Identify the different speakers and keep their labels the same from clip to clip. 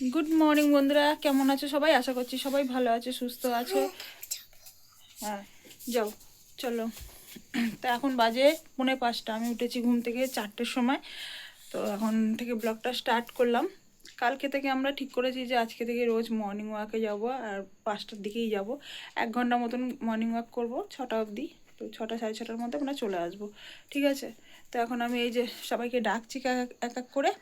Speaker 1: Good morning বন্ধুরা। কেমন আছো সবাই? আশা করছি সবাই ভালো আছে, সুস্থ আছে। হ্যাঁ যাও, চলো। তো এখন বাজে পৌনে পাঁচটা। আমি উঠেছি ঘুম থেকে চারটের সময়। তো এখন থেকে ব্লগটা স্টার্ট করলাম। কালকে থেকে আমরা ঠিক করেছি যে আজকে থেকে রোজ মর্নিং ওয়াকে যাব আর পাঁচটার দিকেই যাব। এক ঘণ্টা মতন মর্নিং ওয়াক করব, ছটা অবধি। তো ছটা, সাড়ে ছটার মধ্যে আমরা চলে আসব। ঠিক আছে? তো এখন আমি এই যে সবাইকে ডাকছি এক এক এক করে।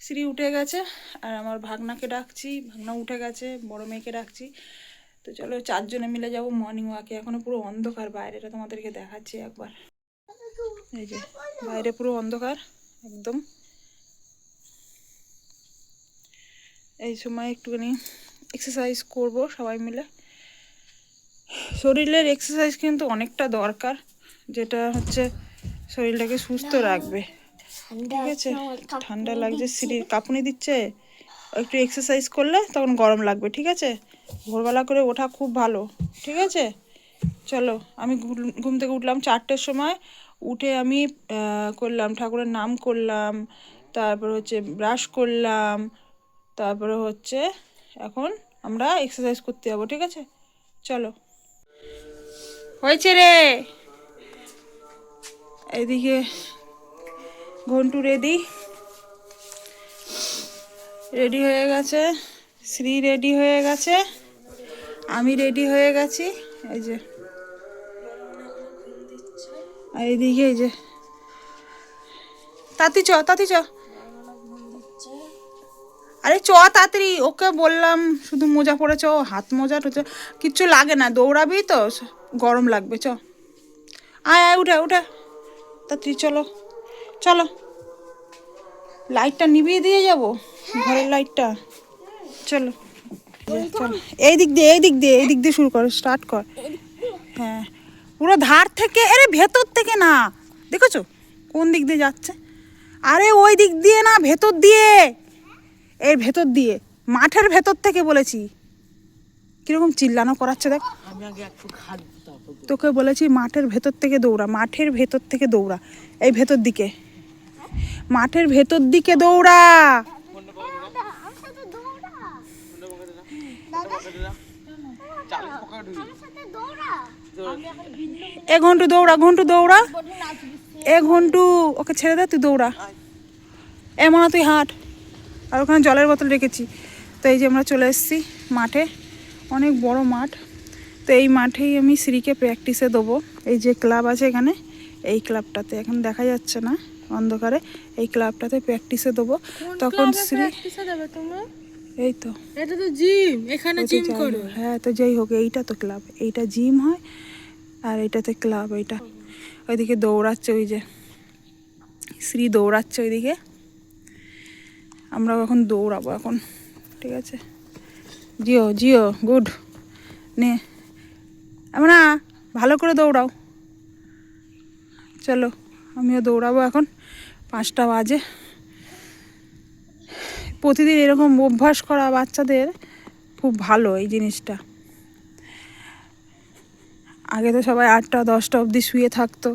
Speaker 1: শ্রী উঠে গেছে, আর আমার ভাগনাকে ডাকছি, ভাগনা উঠে গেছে, বড় মেয়েকে ডাকছি। তো চলো চারজনে মিলে যাব মর্নিং ওয়াকে এখনও পুরো অন্ধকার বাইরেটা তোমাদেরকে দেখাচ্ছি একবার। এই যে, বাইরে পুরো অন্ধকার, একদম। এই সময় একটুখানি এক্সারসাইজ করব সবাই মিলে। শরীরের এক্সারসাইজ কিন্তু অনেকটা দরকার, যেটা হচ্ছে শরীরটাকে সুস্থ রাখবে। ঠিক আছে ঠান্ডা লাগছে সিঁড়ির কাঁপুনি দিচ্ছে। একটু এক্সারসাইজ করলে তখন গরম লাগবে ঠিক আছে? ভোরবেলা করে ওঠা খুব ভালো ঠিক আছে? চলো আমি ঘুম- ঘুম থেকে উঠলাম চারটের সময়। উঠে আমি করলাম ঠাকুরের নাম করলাম তারপর হচ্ছে ব্রাশ করলাম তারপরে হচ্ছে এখন আমরা এক্সারসাইজ করতে যাব ঠিক আছে? চলো। হয়েছে রে! এদিকে ঘন্টু রেডি রেডি হয়ে গেছে। শ্রী রেডি হয়ে গেছে। আমি রেডি হয়ে গেছি। এই যে। এইদিকে এই যে। তাতি চ তাতি চ। আরে চ তাড়াতাড়ি, ওকে বললাম শুধু মোজা পরে চ, হাত মোজা টোজা, কিচ্ছু লাগে না, দৌড়াবি তো গরম লাগবে, চ। আয় আয়, উঠে উঠে। তাড়াতাড়ি চলো। চলো। লাইটটা নিভিয়ে দিয়ে যাব ঘরের লাইটটা। চলো চলো। এই দিক দিয়ে এই দিক দিয়ে এই দিক দিয়ে শুরু কর স্টার্ট কর। হ্যাঁ পুরো ধার থেকে আরে ভেতর থেকে না। দেখেছ? কোন দিক দিয়ে যাচ্ছে? আরে ওই দিক দিয়ে না ভেতর দিয়ে। এর ভেতর দিয়ে মাঠের ভেতর থেকে বলেছি। কীরকম চিল্লানো করাচ্ছে দেখ। তোকে বলেছি মাঠের ভেতর থেকে দৌড়া মাঠের ভেতর থেকে দৌড়া এই ভেতর দিকে। মাঠের ভেতর দিকে দৌড়া। এ ঘন্টু দৌড়া ঘন্টু দৌড়া। এ ঘন্টু, ওকে ছেড়ে দে, তুই দৌড়া। এমন তুই হাঁট। আর ওখানে জলের বোতল রেখেছি। তো এই যে আমরা চলে এসেছি মাঠে, অনেক বড় মাঠ। তো এই মাঠেই আমি শ্রীকে প্র্যাকটিসে দেবো। এই যে ক্লাব আছে এখানে, এই ক্লাবটাতে। এখন দেখা যাচ্ছে না। অন্ধকারে এই ক্লাবটাতে প্র্যাকটিসে দেবো। তখন শ্রী এই তো।
Speaker 2: এটা তো জিম এখানে জিম করো।
Speaker 1: হ্যাঁ তো যাই হোক এইটা তো ক্লাব। এইটা জিম হয় আর এইটাতে ক্লাব এইটা। ওইদিকে দৌড়াচ্ছে ওই যে শ্রী দৌড়াচ্ছে ওইদিকে। আমরাও এখন দৌড়াবো এখন ঠিক আছে? জিও জিও গুড। নে। আমরা ভালো করে দৌড়াও। চলো। আমিও দৌড়াবো এখন। পাঁচটা বাজে। প্রতিদিন এরকম অভ্যাস করা বাচ্চাদের খুব ভালো এই জিনিসটা। আগে তো সবাই আটটা, দশটা অবধি শুয়ে থাকতো।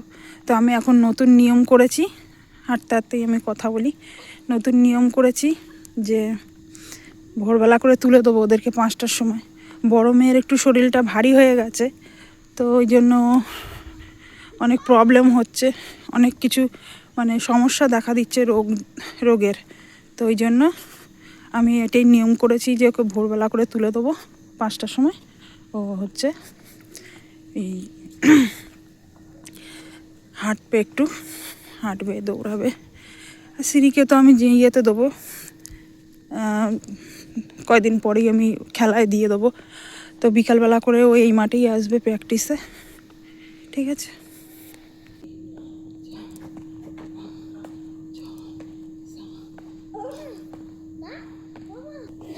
Speaker 1: তো আমি এখন নতুন নিয়ম করেছি হাঁটতে হাঁটতেই আমি কথা বলি। নতুন নিয়ম করেছি যে ভোরবেলা করে তুলে দেবো ওদেরকে পাঁচটার সময়। বড় মেয়ের একটু শরীরটা ভারী হয়ে গেছে, তো ওই জন্য অনেক প্রবলেম হচ্ছে, অনেক কিছু মানে সমস্যা দেখা দিচ্ছে রোগ, রোগের। তো ওই জন্য আমি এটাই নিয়ম করেছি যে ওকে ভোরবেলা করে তুলে দেবো পাঁচটার সময়। ও হচ্ছে এই হাঁটবে একটু হাঁটবে, দৌড়াবে। আর সিঁড়িকে তো আমি যে ইয়েতে দেবো কয়দিন পরেই আমি খেলায় দিয়ে দেবো। তো বিকালবেলা করে ও এই মাঠেই আসবে প্র্যাকটিসে ঠিক আছে
Speaker 3: জল খাব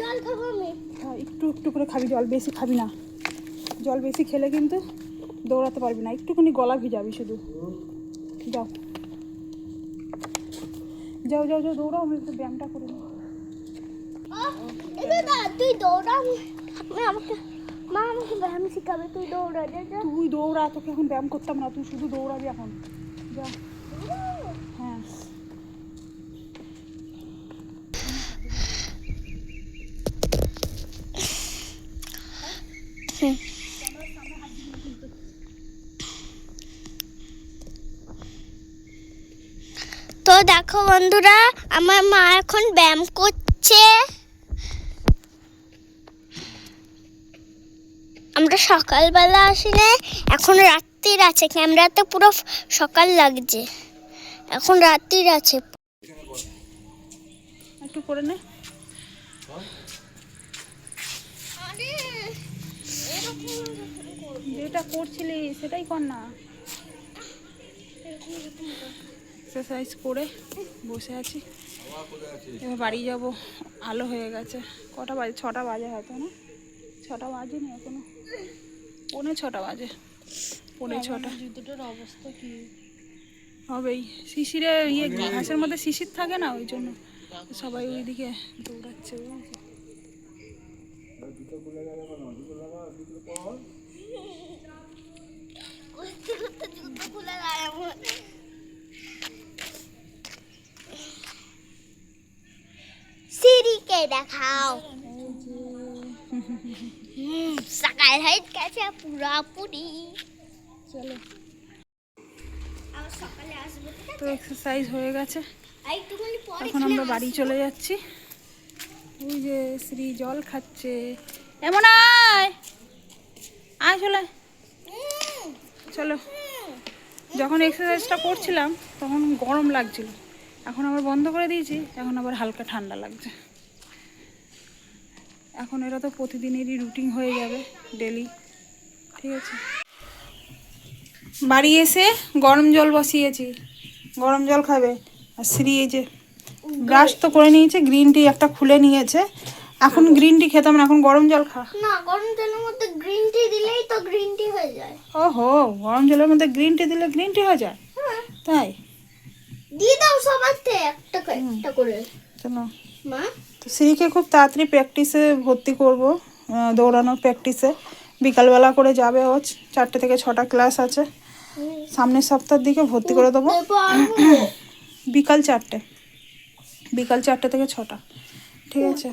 Speaker 3: আমি
Speaker 1: হ্যাঁ, একটু একটু করে খাবি জল বেশি খাবি না। জল বেশি খেলে কিন্তু দৌড়াতে পারবি না। একটুখানি গলা ভিজাবি শুধু। যাও। যাও যাও যাও দৌড়াও আমি একটু ব্যায়ামটা করে নিই।
Speaker 3: তুই দৌড়া আমি আমাকে মা আমাকে ব্যায়াম শিখাবে তুই দৌড়া
Speaker 1: তুই দৌড়া তোকে এখন ব্যায়াম করতাম না তুই শুধু দৌড়াবি এখন। যা।
Speaker 3: দেখো বন্ধুরা আমার মা এখন ব্যায়াম করছে। আমরা সকালবেলা আসি না এখন রাত্রির আছে ক্যামেরাতে পুরো সকাল লাগছে। এখন রাত্রির আছে।
Speaker 1: একটু করে নে। যেটা করছিলি সেটাই কর না। এক্সারসাইজ করে বসে আছি। এবার বাড়ি যাব আলো হয়ে গেছে। কটা বাজে? ছটা বাজে হয়তো না? ছটা বাজেনি এখনও। পৌনে ছটা বাজে। পৌনে ছটা।
Speaker 2: জুতোটার অবস্থা কি?
Speaker 1: হবেই। শিশিরে ইয়ে ঘাসের মধ্যে শিশির থাকে না? ওই জন্য সবাই ওইদিকে দৌড়াচ্ছে?
Speaker 3: সিঁড়িকে দেখাও। সকাল হয়ে গেছে পুরাপুরি।
Speaker 1: চলো। তো এক্সারসাইজ হয়ে গেছে। এখন আমরা বাড়ি চলে যাচ্ছি। ওই যে শ্রী জল খাচ্ছে। এমন আয়। আয় চলে চলো। যখন এক্সারসাইজটা করছিলাম তখন গরম লাগছিল। এখন আবার বন্ধ করে দিয়েছি এখন আবার হালকা ঠান্ডা লাগছে। এখন এটা তো প্রতিদিনেরই রুটিন হয়ে যাবে ডেলি ঠিক আছে? বাড়ি এসে গরম জল বসিয়েছি গরম জল খাবে আর শ্রী এই যে ব্রাশ তো করে নিয়েছে গ্রিন টি একটা খুলে নিয়েছে এখন গ্রিন টি খেতাম না এখন গরম জল খা।
Speaker 3: না গরম জলের মধ্যে গ্রিন টি দিলেই তো গ্রিন টি হয়ে যায়।
Speaker 1: ওহো গরম জলের মধ্যে গ্রিন টি দিলে গ্রিন টি হয়ে যায়?
Speaker 3: হ্যাঁ।
Speaker 1: তাই?
Speaker 3: দিয়ে দাও একটা একটা করে।
Speaker 1: চলো
Speaker 3: মা?
Speaker 1: তো শ্রীকে খুব তাড়াতাড়ি প্র্যাকটিসে ভর্তি করব দৌড়ানোর প্র্যাকটিসে বিকালবেলা করে যাবে ও চারটে থেকে ছটা ক্লাস আছে। সামনের সপ্তাহের দিকে ভর্তি করে দেবো। বিকাল চারটে। বিকাল চারটে থেকে ছটা। ঠিক আছে?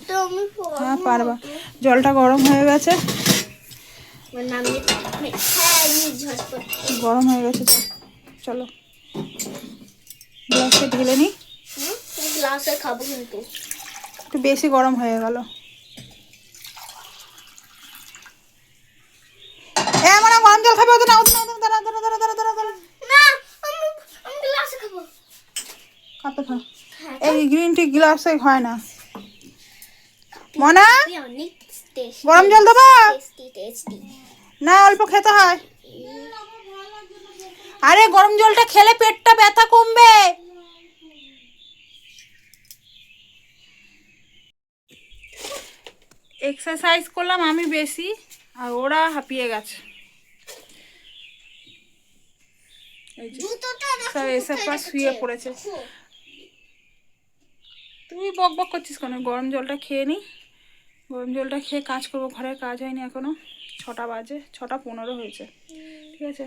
Speaker 1: হ্যাঁ পারবা। জলটা গরম হয়ে গেছে।
Speaker 3: হ্যাঁ
Speaker 1: গরম হয়ে গেছে চলো। গ্লাসে ঢেলে নিই
Speaker 3: গ্লাসে খাব কিন্তু।
Speaker 1: একটু বেশি গরম হয়ে গেল। এ মানে গরম জল খাবে ওদের না ওদের না দাঁড়া দাঁড়া দাঁড়া দাঁড়া দাঁড়া দাঁড়া।
Speaker 3: না আমি আমি গ্লাসে খাব।
Speaker 1: কাপে খা? এই গ্রিন টি গ্লাসে হয় না। মনা? গরম জল দেবা? না অল্প খেতে হয়। আরে গরম জলটা খেলে পেটটা ব্যথা কমবে। এক্সারসাইজ করলাম আমি বেশি আর ওরা হাঁপিয়ে গেছে। এই যে সব এসে পর শুয়ে পড়েছে। তুই বক বক করছিস কেন? গরম জলটা খেয়ে নি? গরম জলটা খেয়ে কাজ করব ঘরের কাজ হয়নি এখনও। ছটা বাজে ছটা পনেরো হয়েছে। ঠিক আছে?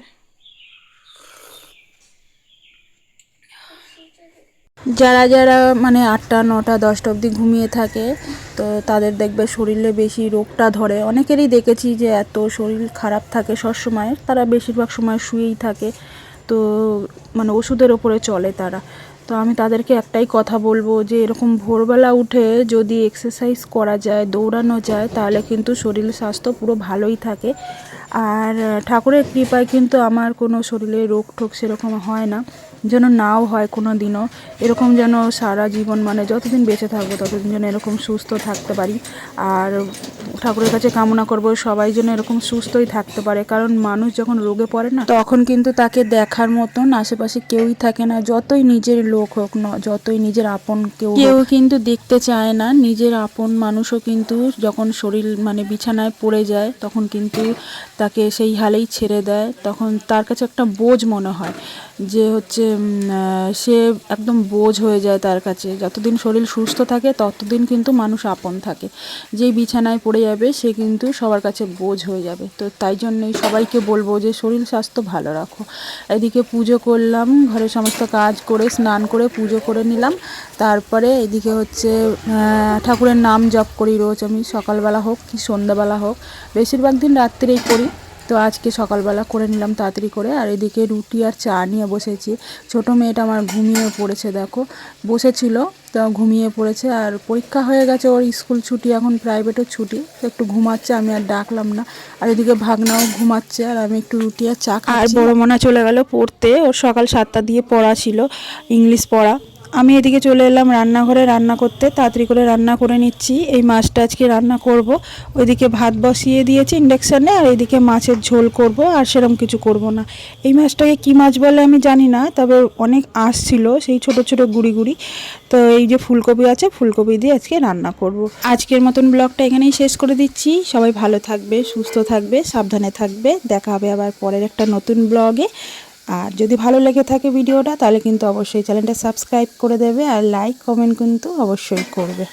Speaker 1: যারা যারা মানে আটটা, নটা, দশটা অবধি ঘুমিয়ে থাকে, তো তাদের দেখবে শরীরে বেশি রোগটা ধরে। অনেকেরই দেখেছি যে এত শরীর খারাপ থাকে সবসময় তারা বেশিরভাগ সময় শুয়েই থাকে। তো মানে ওষুধের ওপরে চলে তারা। তো আমি তাদেরকে একটাই কথা বলব যে, এরকম ভোরবেলা উঠে যদি এক্সারসাইজ করা যায়, দৌড়ানো যায়, তাহলে কিন্তু শরীর স্বাস্থ্য পুরো ভালোই থাকে। আর ঠাকুরের কৃপায় কিন্তু আমার কোনো শরীরে রোগ টোগ সেরকম হয় না। যেন নাও হয় কোনো দিনও এরকম যেন সারা জীবন মানে যতদিন বেঁচে থাকব, ততদিন যেন এরকম সুস্থ থাকতে পারি। আর ঠাকুরের কাছে কামনা করব সবাই যেন এরকম সুস্থই থাকতে পারে। কারণ মানুষ যখন রোগে পড়ে না, তখন কিন্তু তাকে দেখার মতন আশেপাশে কেউই থাকে না। যতই নিজের লোক হোক না, যতই নিজের আপন কেউ কেউ কিন্তু দেখতে চায় না। নিজের আপন মানুষও কিন্তু যখন শরীর মানে বিছানায় পড়ে যায়, তখন কিন্তু তাকে সেই হালেই ছেড়ে দেয়। তখন তার কাছে একটা বোঝ মনে হয় যে হচ্ছে সে একদম বোঝ হয়ে যায় তার কাছে। যতদিন শরীর সুস্থ থাকে, ততদিন কিন্তু মানুষ আপন থাকে। যেই বিছানায় পড়ে যাবে, সে কিন্তু সবার কাছে বোঝ হয়ে যাবে। তো তাই জন্যই সবাইকে বলব যে, শরীর স্বাস্থ্য ভালো রাখো। এদিকে পুজো করলাম, ঘরের সমস্ত কাজ করে, স্নান করে, পুজো করে নিলাম। তারপরে এদিকে হচ্ছে ঠাকুরের নাম জপ করি রোজ আমি, সকালবেলা হোক কি সন্ধ্যাবেলা হোক। বেশিরভাগ দিন রাত্রেই করি। তো আজকে সকালবেলা করে নিলাম তাড়াতাড়ি করে। আর এদিকে রুটি আর চা নিয়ে বসেছি। ছোট মেয়েটা আমার ঘুমিয়ে পড়েছে দেখো। বসেছিল তো ঘুমিয়ে পড়েছে। আর পরীক্ষা হয়ে গেছে ওর স্কুল ছুটি এখন প্রাইভেটও ছুটি। তো একটু ঘুমাচ্ছে আমি আর ডাকলাম না। আর এদিকে ভাগনাও ঘুমাচ্ছে আর আমি একটু রুটি আর চা আর বড় মনা চলে গেল পড়তে। ওর সকাল সাতটা দিয়ে পড়া ছিল ইংলিশ পড়া। আমি এদিকে চলে এলাম রান্নাঘরে রান্না করতে, তাড়াতাড়ি করে রান্না করে নিচ্ছি। এই মাছটা আজকে রান্না করব। ওইদিকে ভাত বসিয়ে দিয়েছি ইন্ডাকশানে, আর এইদিকে মাছের ঝোল করব, আর সেরকম কিছু করব না। এই মাছটাকে কি মাছ বলে আমি জানি না, তবে অনেক আঁশ ছিল, সেই ছোট ছোট গুড়ি গুড়ি। তো এই যে ফুলকপি আছে, ফুলকপি দিয়ে আজকে রান্না করব। আজকের মতন ব্লগটা এখানেই শেষ করে দিচ্ছি। সবাই ভালো থাকবে, সুস্থ থাকবে, সাবধানে থাকবে। দেখা হবে আবার পরের একটা নতুন ব্লগে। আর যদি ভালো লেগে থাকে ভিডিওটা, তাহলে কিন্তু অবশ্যই চ্যানেলটা সাবস্ক্রাইব করে দেবে আর লাইক কমেন্ট কিন্তু অবশ্যই করবে।